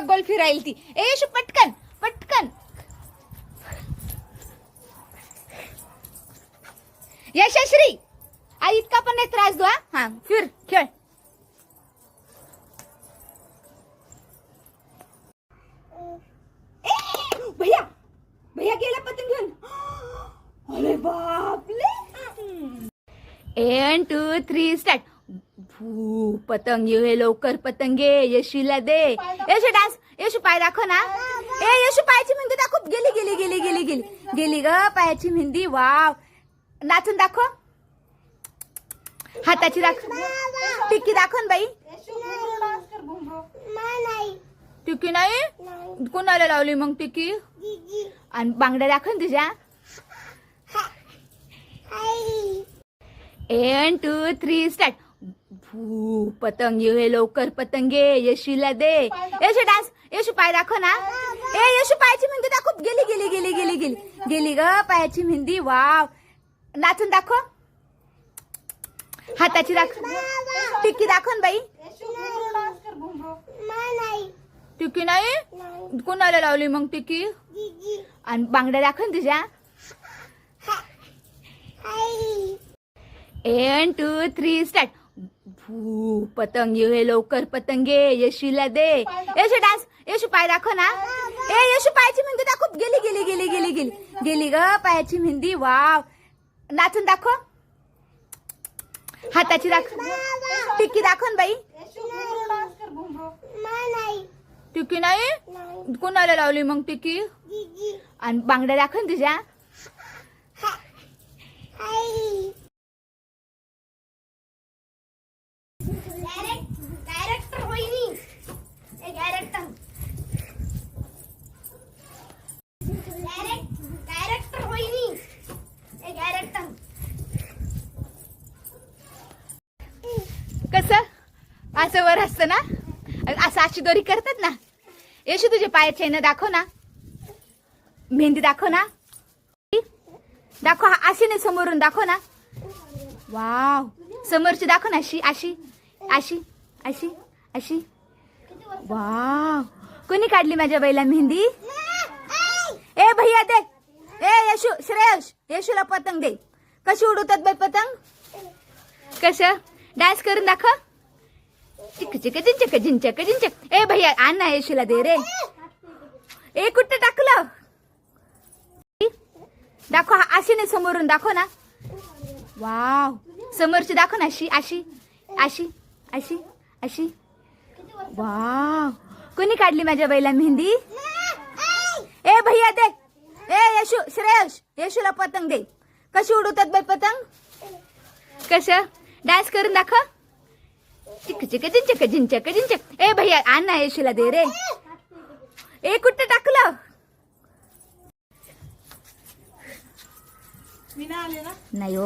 बघ गोल फिरायला ती. ए पटकन पटकन. यशश्री आई इतका पण नाही त्रास दो हा. फिर खेळ. भैया भैया गेला पतंग घेऊन. अरे बापले. एन टू थ्री स्टार्ट भू पतंग ये हे लवकर पतंग यशीला दे. यशू डान्स. यशू पाय दाखव ना. ए यशू पायाची मेहंदी दाखव. गेली गेली गेली गेली गेली. गेली ग पायाची मेहंदी. वाव. नाचून दाखव. हाताची दाखव टिक्की दाखव ना बाई. टिक्की नाही? कोणाला लावली मग टिक्की? आणि बांगड्या दाखव तुझ्या एन टू थ्री स्टार्ट भू पतंग ये लवकर पतंग यशीला दे यशू डान्स यशू पाय दाखव ना ए यशू पायाची मेहंदी दाखव गेली गेली गेली गेली गेली गेली ग पायाची मेहंदी वाव नाचून दाखव हाताची दाखव टिक्की दाखव ना बाई टिक्की नाही कोणाला लावली मग टिक्की आणि बांगड्या दाखव तुझ्या एन टू थ्री स्टार्ट पतंग ये हे लवकर पतंग ये यशीला दे. यशू डान्स यशू पाय दाखव ना. ए यशू पायाची मेहंदी दाखव. गेली गेली गेली गेली गेली. गेली ग पायाची मेहंदी. वाव. नाचून दाखव. हाताची दाखव टिक्की दाखव ना बाई. टिक्की नाही? कोणाला लावली मग टिक्की? आणि बांगड्या दाखव ना तुझ्या असं वर असतं ना? असं अशी दोरी करतात ना? येशू तुझे पायाचे दाखव ना. मेहंदी दाखव ना. दाखव अशी नाही समोरून दाखव ना. वाव. समोरची दाखव ना अशी अशी अशी अशी अशी. वाव. कोणी काढली माझ्या बैला मेहंदी? ए भैया दे. ए यशू श्रेयश यशूला पतंग दे. कशी उडवतात बाई पतंग? कसं? डान्स करून दाखव. चिक चिक चिंचक चिंचक चिंचक ए भैया आणा येशीला दे रे ए कुठं टाकलं दाखव हा अशी नाही समोरून दाखव ना वाव समोरची दाखव ना अशी अशी अशी अशी अशी वाव कोणी काढली माझ्या बैला मेहंदी ए भैया दे ए यशू श्रेयश यशूला पतंग दे कशी उडवतात बाई पतंग कसं डान्स करून दाखव चिक चिक चिंचक चिंचक चिंचक ए भैया आण यशूला दे रे. ए कुठं टाकलं? नाही हो.